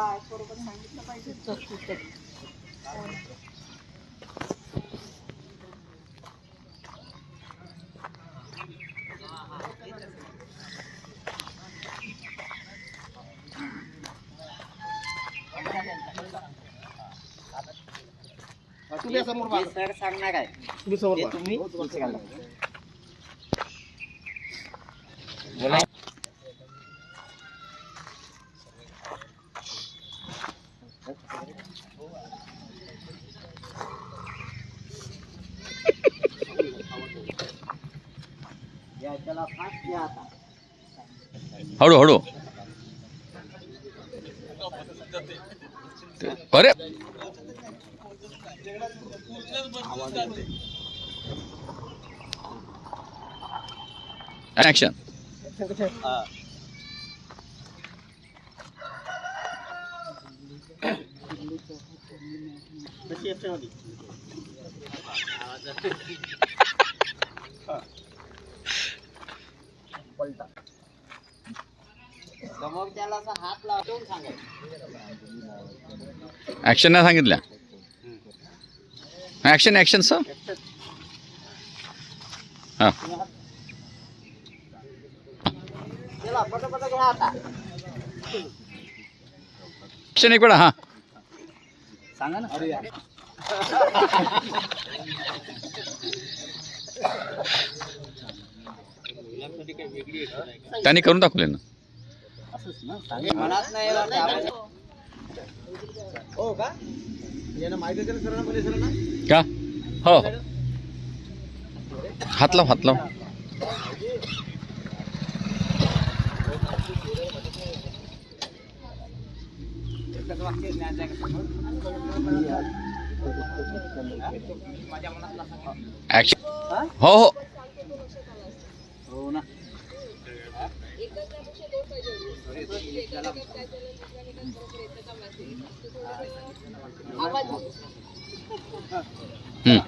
काय बरोबर सांगितलं पाहिजे तुम्ही समोर. सर सांगणार आहे तुम्ही समोर. तुम्ही विचाराल. या, त्याला फास्ट घ्या आता हळू हळू. अरे. ऍक्शन असा हात लावून सांगायचं ऍक्शन नाही सांगितल्या? ऍक्शन ऍक्शन सर हा. चला पटापट घ्या आता. ऍक्शन एक वेळा हा. सांगा ना. त्यांनी करून दाखवले ना. हो का? हो. हो. हात लाव हात लाव. एकच वाक्य न्यायचं आहे का समोर? माझ्या मनातला सांगा. ऍक्शन हा? हो हो हो ना हम्म. या सर. हां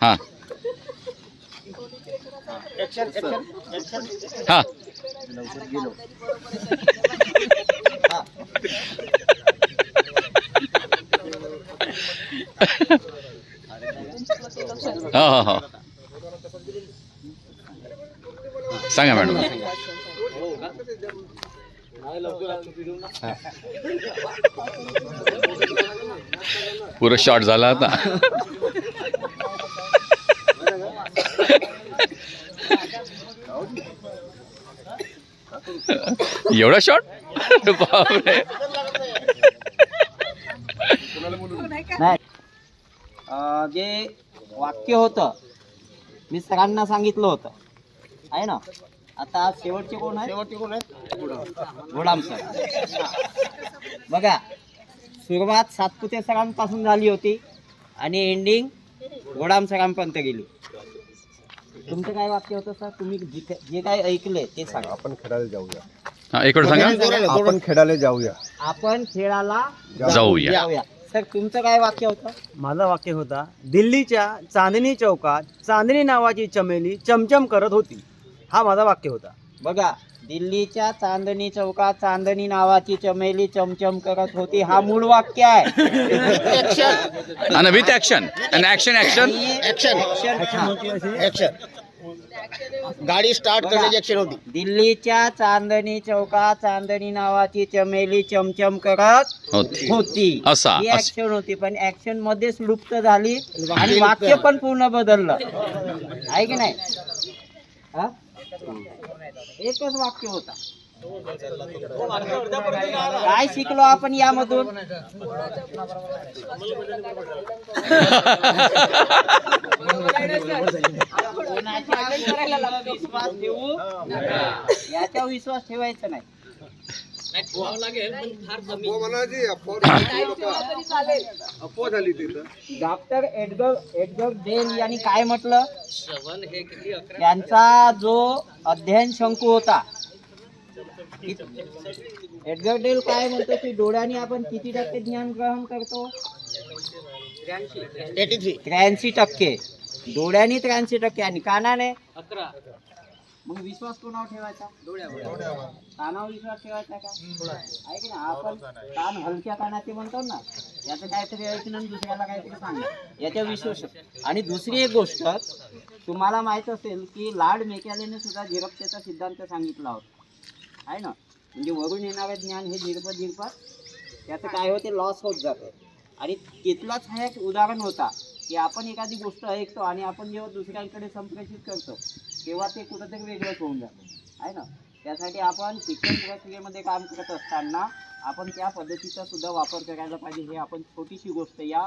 हां हां हां हो हो सांगा मॅडम. पुरं शॉर्ट झाला आता. एवढा शॉर्ट बापरे. नाही अं, जे वाक्य होतं मी सरांना सांगितलं होतं. आहे ना? आता शेवटचे कोण आहे शेवटचे कोण आहेत? गोडाम सर. बघा सुरुवात सातपुते सरांपासून झाली होती आणि एंडिंग गोडाम सरांपर्यंत गेली. तुमचं काय वाक्य होतं सर? तुम्ही जिथे जे काय ऐकले ते सांगा. आपण खेळायला जाऊया. हा एक वेळ सांगा. आपण खेळायला जाऊया. आपण खेळाला जाऊया. जाऊया. सर तुमचं काय वाक्य होतं? माझा वाक्य होता दिल्लीच्या चांदणी चौकात चांदणी नावाची चमेली चमचम करत होती. हा माझा वाक्य होता. बघा दिल्लीच्या चांदणी चौकात चांदणी नावाची चमेली चमचम करत होती हा मूळ वाक्य आहे. आणि विथ ऍक्शन आणि ऍक्शन ऍक्शन ऍक्शन ऍक्शन गाडी स्टार्ट करण्याची ऍक्शन होती. दिल्लीच्या चांदणी चौकात चांदणी नावाची चमेली चमचम करत होती. होती. असा, ही असा. ऍक्शन होती पण ऍक्शन मध्येच लुप्त झाली आणि वाक्य पण पूर्ण बदललं. आहे की नाही? हा? एकच वाक्य होता. काय शिकलो आपण यामधून? कोणाच्या विश्वास ठेवू? याच्यावर डॉक्टर एडगर एडगर डेल यांनी काय म्हटलं? त्यांचा जो अध्ययन शंकू होता. एडगर डेल काय म्हणतो की डोळ्याने आपण किती टक्के ज्ञान ग्रहण करतो? त्र्याऐंशी. टक्के. डोळ्याने त्र्याऐंशी टक्के आणि कानाने? मग विश्वास कोणावर ठेवायचा? कानावर विश्वास ठेवायचा का? आहे की नाही? आपण कान हलक्या कानाचे म्हणतो ना याचं काहीतरी ऐकणं आणि दुसऱ्याला काहीतरी सांगणं. याच्या विश्वास आणि दुसरी एक गोष्ट तुम्हाला माहीत असेल की लाड मेकॅलेने सुद्धा झिरपतेचा सिद्धांत सांगितला होता. आहे ना? म्हणजे वरून येणारे ज्ञान हे झिरपत झिरपत त्याचं काय होते? लॉस होत जातं. आणि तिथलाच हा एक उदाहरण होता की आपण एखादी गोष्ट ऐकतो आणि आपण जेव्हा दुसऱ्यांकडे संप्रेषित करतो तेव्हा ते कुठंतरी वेगळंच होऊन जातं. आहे ना? त्यासाठी आपण शिक्षण प्रक्रियेमध्ये काम करत असताना आपण त्या पद्धतीचा सुद्धा वापर करायला पाहिजे. हे आपण छोटीशी गोष्ट या